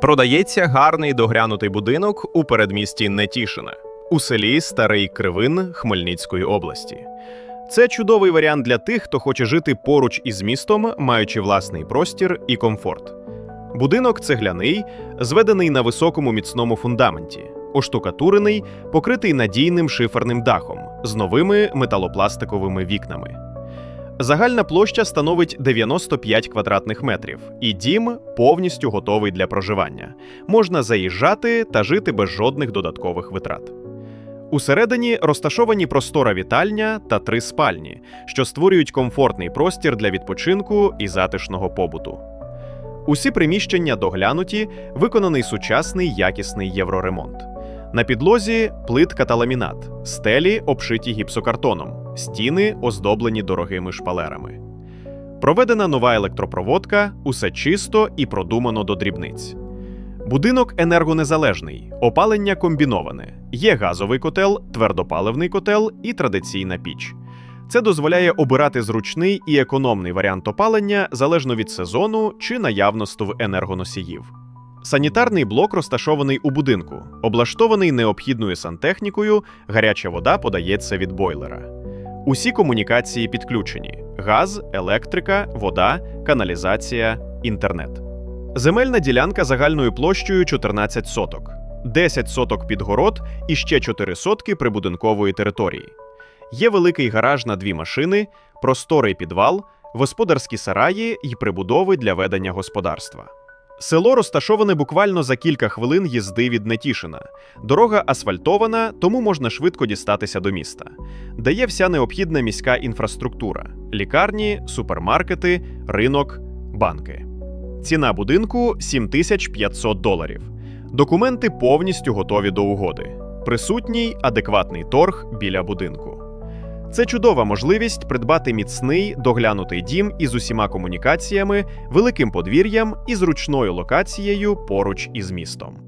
Продається гарний доглянутий будинок у передмісті Нетішина у селі Старий Кривин Хмельницької області. Це чудовий варіант для тих, хто хоче жити поруч із містом, маючи власний простір і комфорт. Будинок цегляний, зведений на високому міцному фундаменті, оштукатурений, покритий надійним шиферним дахом з новими металопластиковими вікнами. Загальна площа становить 95 квадратних метрів, і дім повністю готовий для проживання. Можна заїжджати та жити без жодних додаткових витрат. Усередині розташовані простора вітальня та три спальні, що створюють комфортний простір для відпочинку і затишного побуту. Усі приміщення доглянуті, виконаний сучасний якісний євроремонт. На підлозі плитка та ламінат, стелі обшиті гіпсокартоном, стіни оздоблені дорогими шпалерами. Проведена нова електропроводка, усе чисто і продумано до дрібниць. Будинок енергонезалежний, опалення комбіноване. Є газовий котел, твердопаливний котел і традиційна піч. Це дозволяє обирати зручний і економний варіант опалення залежно від сезону чи наявності енергоносіїв. Санітарний блок розташований у будинку, облаштований необхідною сантехнікою, гаряча вода подається від бойлера. Усі комунікації підключені: газ, електрика, вода, каналізація, інтернет. Земельна ділянка загальною площею 14 соток, 10 соток під город і ще 4 сотки прибудинкової території. Є великий гараж на дві машини, просторий підвал, господарські сараї і прибудови для ведення господарства. Село розташоване буквально за кілька хвилин їзди від Нетішина. Дорога асфальтована, тому можна швидко дістатися до міста. Дає вся необхідна міська інфраструктура: лікарні, супермаркети, ринок, банки. Ціна будинку 7500 доларів. Документи повністю готові до угоди. Присутній адекватний торг біля будинку. Це чудова можливість придбати міцний доглянутий дім із усіма комунікаціями, великим подвір'ям і зручною локацією поруч із містом.